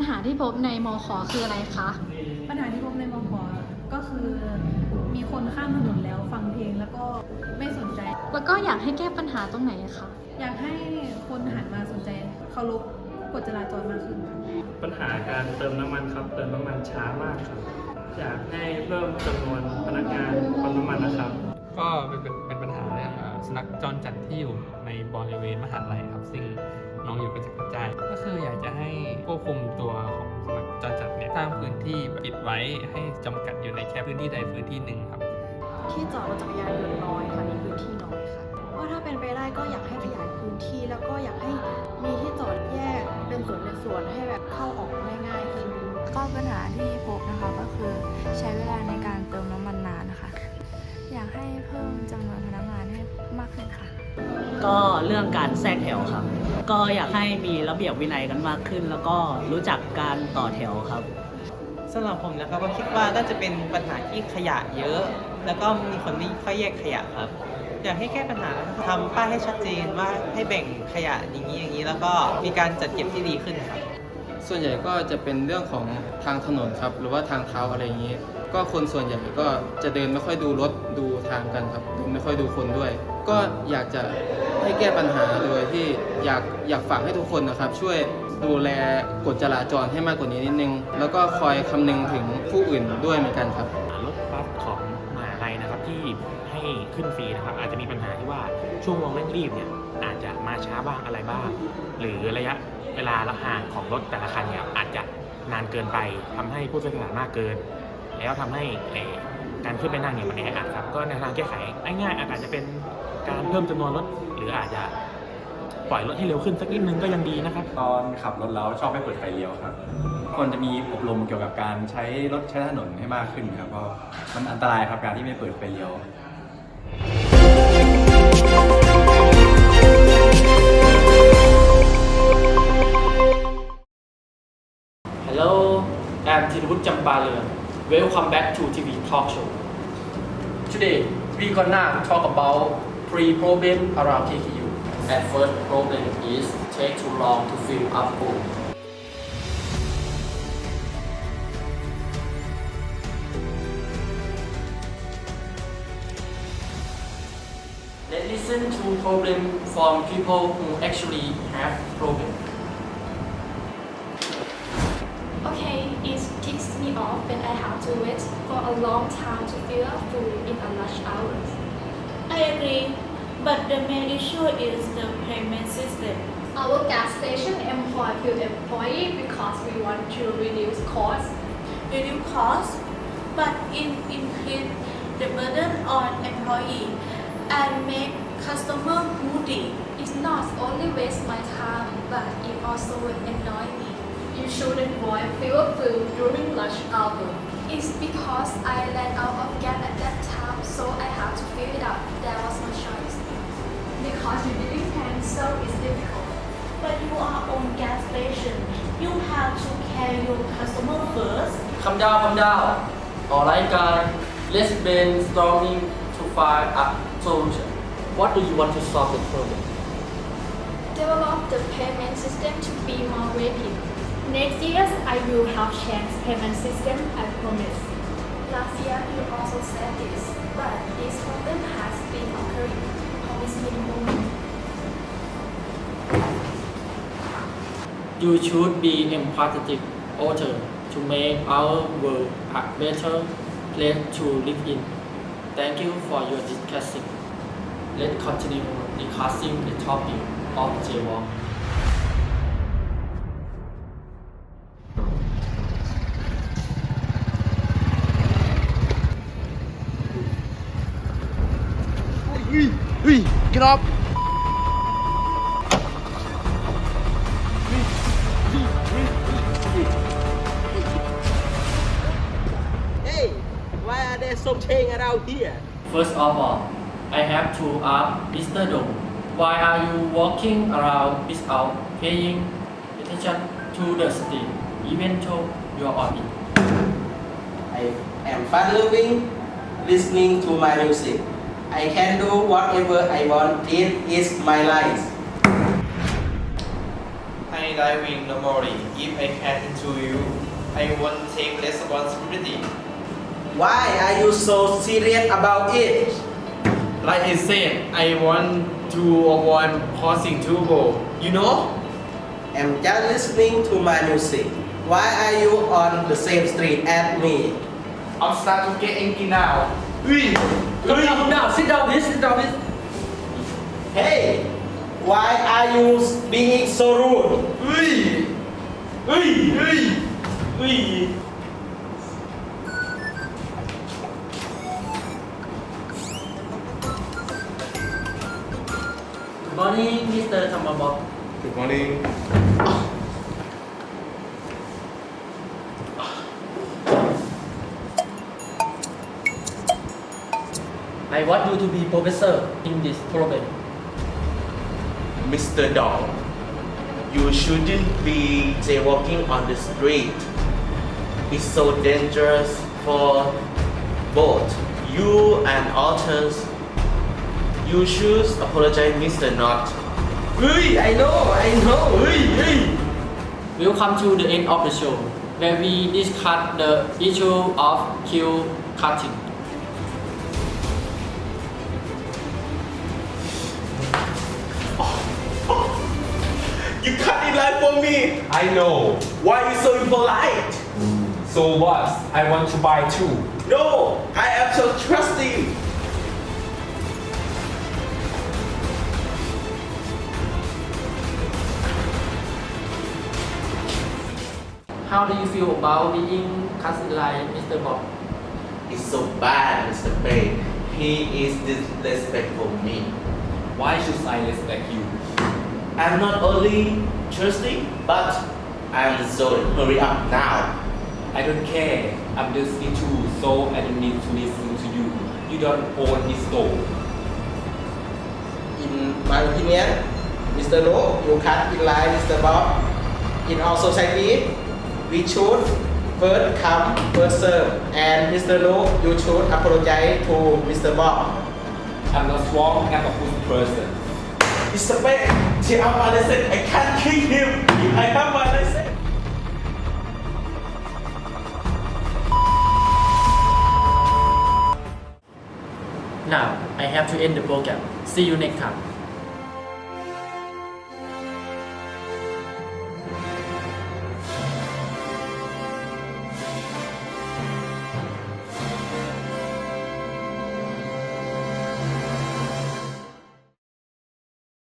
ญหาที่พบในมขคืออะไรคะ ปัญหาที่พบในมอขอก็คือมีคนข้ามถนนแล้วฟังเพลงแล้วก็ไม่สนใจ แล้วก็อยากให้แก้ปัญหาตรงไหนคะ อยากให้คนหันมาสนใจเคารพกฎจราจรมากขึ้นค่ะปัญหาการเติมน้ำมันครับ เติมน้ำมันช้ามากครับ อยากให้เพิ่มจำนวนพนักงานปั๊มน้ำมันนะครับ ก็เป็นเป็นเป็นปัญหาเรื่องเอ่อสุนัขจรจัดที่อยู่ในบริเวณมหาลัยครับ ซึ่ง น้องอยู่กระจัดกระจาย ก็คืออยากจะให้ควบคุมตัวของสุนัขจรจัดเนี่ยสร้างพื้นที่ปิดไว้ให้จำกัดอยู่ในแค่พื้นที่ใดพื้นที่หนึ่งครับ ที่จอดรถจักรยานยนต์น้อยค่ะมีพื้นที่น้อยค่ะว่าถ้าเป็นไปได้ก็อยากให้ขยายพื้นที่แล้วก็อยากให้มีที่จอดแยกเป็นส่วนเป็นส่วนให้แบบเข้าออกได้ง่ายขึ้นก็ปัญหาที่พบนะคะก็คือใช้เวลาในการเติมน้ำมันนานนะคะ อยากให้เพิ่มจำนวนพนักงานให้มากขึ้นค่ะ ก็เรื่องการแทรกแถวครับ ก็อยากให้มีระเบียบวินัยกันมากขึ้น แล้วก็รู้จักการต่อแถวครับสำหรับผมนะครับก็คิดว่าน่าจะเป็นปัญหาที่ขยะเยอะ แล้วก็มีคนไม่ค่อยแยกขยะครับ อยากให้แก้ปัญหาทำป้ายให้ชัดเจนว่าให้แบ่งขยะอย่างนี้อย่างนี้ แล้วก็มีการจัดเก็บที่ดีขึ้นครับ ส่วนใหญ่ก็จะเป็นเรื่องของทางถนนครับ หรือว่าทางเท้าอะไรอย่างนี้ ก็คนส่วนใหญ่ก็จะเดินไม่ค่อยดูรถดู ทางกันครับดินไม่ค่อยดูคนด้วย ก็อยากจะให้แก้ปัญหาโดยที่อยากอยากฝากให้ทุกคนนะครับ ช่วยดูแลกฎจราจรให้มากกว่านี้นิดนึง แล้วก็คอยคำนึงถึงผู้อื่นด้วยเหมือนกันครับ รถบัสของมหาลัยนะครับที่ให้ขึ้นฟรีนะครับ อาจจะมีปัญหาที่ว่าช่วงวงเร่งรีบเนี่ยอาจจะมาช้าบ้างอะไรบ้าง หรือระยะเวลาละห่างของรถแต่ละคันเนี่ยอาจจะนานเกินไปทำให้ผู้โดยสารมากเกิน แล้วทำให้เอ่อ การขึ้นไปนั่งเนี่ยมันแออัดครับ ก็ในทางแก้ไขง่ายๆอาจจะเป็นการเพิ่มจำนวนรถหรืออาจจะปล่อยรถให้เร็วขึ้นสักนิดนึงก็ยังดีนะครับ ตอนขับรถแล้วชอบไม่เปิดไฟเลี้ยวครับควรจะมีอบรมเกี่ยวกับการใช้รถใช้ถนนให้มากขึ้นครับเพราะมันอันตรายครับการที่ไม่เปิดไฟเลี้ยว Hello, I'm Thinwood Jampalan. Welcome back to TV Talk Show. Today, we gonna talk about three problems around KKU. And first problem is take too long to fill up pool. Let's listen to problem from people who actually have problem. Okay, it ticks me off when I have to wait for a long time to fill up food in a rush hours. I agree, but the main issue is the payment system. Our gas station employ few employees because we want to reduce costs. Reduce costs, but it increase the burden on employee and make customer moody. It not only waste my time, but it also will annoy me. You shouldn't boil fuel food during lunch hour. It's because I ran out of gas at that time, so I had to fill it up. That was my choice. Because you didn't plan, so it's difficult. But you are on gas station. You have to care your customer first. Calm down, calm down. Alright, guys. Let's brainstorming to find a solution. What do you want to solve the problem? Develop the payment system to be more rapid. Next year, I will have changed payment system. I promise. Last year you also said this, but this problem has been occurring. Promise me the moment. You should be empathetic author to make our world a better place to live in. Thank you for your discussion. Let's continue discussing the topic of jaywalk. Get up! Hey why are there so chain around here First of all, I have to ask Mr. Dong, why are you walking around without paying attention to the street, even though you are on it? I am fun loving, listening to my music. I can do whatever I want. It is my life. I skydiving normally. If I can interview, I won't take less responsibility. Why are you so serious about it? Like I said, I want to avoid causing trouble. You know? I'm just listening to my music. Why are you on the same street as me? I'm starting to get angry now. Hey, come down, come down. Sit down, please. Sit down, please. Hey, why are you being so rude? Hey, hey, hey, hey. Good morning Mr. Tamabok Good morning. I want you to be professor in this program. Mr. Dong, you shouldn't be jaywalking on the street. It's so dangerous for both you and others. You should apologize, Mr. Not. Hey, I know, I know. Hey, hey. Welcome to the end of the show, where we discuss the issue of queue cutting. Cut in line for me. I know. Why you so impolite? So what? I want to buy too. No, I am so trusting. How do you feel about being cut like Mr. Bob? It's so bad, Mr. Pei. He is disrespectful me. Why should I respect you? I'm not only trusting, but I'm so hurry up now. I don't care. I'm just too, so I don't need to listen to you. You don't own this store. In my opinion, Mr. No, you can't be like Mr. Bob. In our society, we should first come, first serve. And Mr. No, you should apologize to Mr. Bob. I'm not strong. I'm a good person. Pei, take out my license. I can't kill him. I have my license. Now, I have to end the program. See you next time.